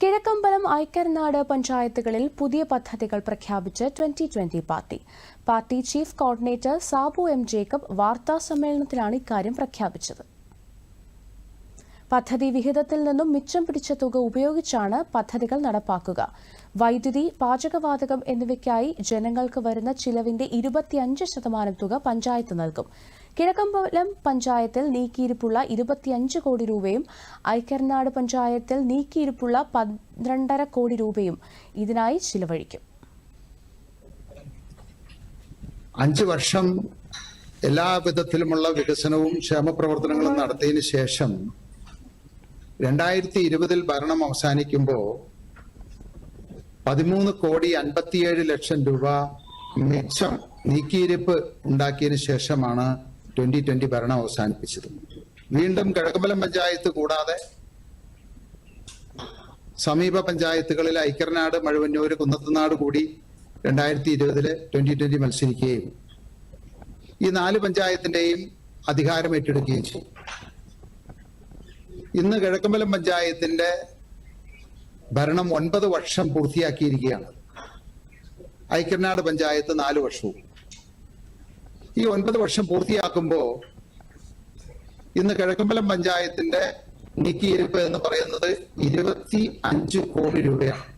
കിഴക്കമ്പലം ഐക്കരനാട് പഞ്ചായത്തുകളിൽ പുതിയ പദ്ധതികൾ പ്രഖ്യാപിച്ച് twenty twenty party. Party chief coordinator Sabu M Jacob വാർത്താ സമ്മേളനത്തിലാണ് ഇക്കാര്യം പ്രഖ്യാപിച്ചത്. പദ്ധതി വിഹിതത്തിൽ നിന്നും മിച്ചം പിടിച്ച തുക ഉപയോഗിച്ചാണ് പദ്ധതികൾ നടപ്പാക്കുക. വൈദ്യുതി പാചകവാതകം എന്നിവയ്ക്കായി ജനങ്ങൾക്ക് വരുന്ന ചിലവിന്റെ ഇരുപത്തിയഞ്ച് ശതമാനം തുക പഞ്ചായത്ത് നൽകും. കിഴക്കമ്പലം പഞ്ചായത്തിൽ നീക്കിയിരിപ്പുള്ള ഇരുപത്തിയഞ്ച് കോടി രൂപയും ഐക്കർനാട് പഞ്ചായത്തിൽ നീക്കിയിരിപ്പുള്ള പന്ത്രണ്ടര കോടി രൂപയും ഇതിനായി ചിലവഴിക്കും. അഞ്ച് വർഷം എല്ലാ വിധത്തിലുമുള്ള വികസനവും ക്ഷേമപ്രവർത്തനങ്ങളും നടത്തിയതിനു ശേഷം രണ്ടായിരത്തി ഇരുപതിൽ ഭരണം അവസാനിക്കുമ്പോൾ പതിമൂന്ന് കോടി അൻപത്തിയേഴ് ലക്ഷം രൂപ മിച്ചം നീക്കിയിരിപ്പ് ഉണ്ടാക്കിയതിനു ശേഷമാണ് ട്വന്റി ട്വന്റി ഭരണം അവസാനിപ്പിച്ചത്. വീണ്ടും കിഴക്കമ്പലം പഞ്ചായത്ത് കൂടാതെ സമീപ പഞ്ചായത്തുകളിൽ ഐക്കരനാട് മഴവന്നൂര് കുന്നത്തുനാട് കൂടി രണ്ടായിരത്തി ഇരുപതിൽ ട്വന്റി ട്വന്റി മത്സരിക്കുകയും ഈ നാല് പഞ്ചായത്തിന്റെയും അധികാരം ഏറ്റെടുക്കുകയും ചെയ്തു. ഇന്ന് കിഴക്കമ്പലം പഞ്ചായത്തിന്റെ ഭരണം ഒൻപത് വർഷം പൂർത്തിയാക്കിയിരിക്കുകയാണ്. ഐക്കരനാട് പഞ്ചായത്ത് നാല് വർഷവും. ഈ ഒൻപത് വർഷം പൂർത്തിയാക്കുമ്പോൾ ഇന്ന് കിഴക്കമ്പലം പഞ്ചായത്തിന്റെ നീക്കിയിരിപ്പ് എന്ന് പറയുന്നത് ഇരുപത്തി അഞ്ച് കോടി രൂപയാണ്.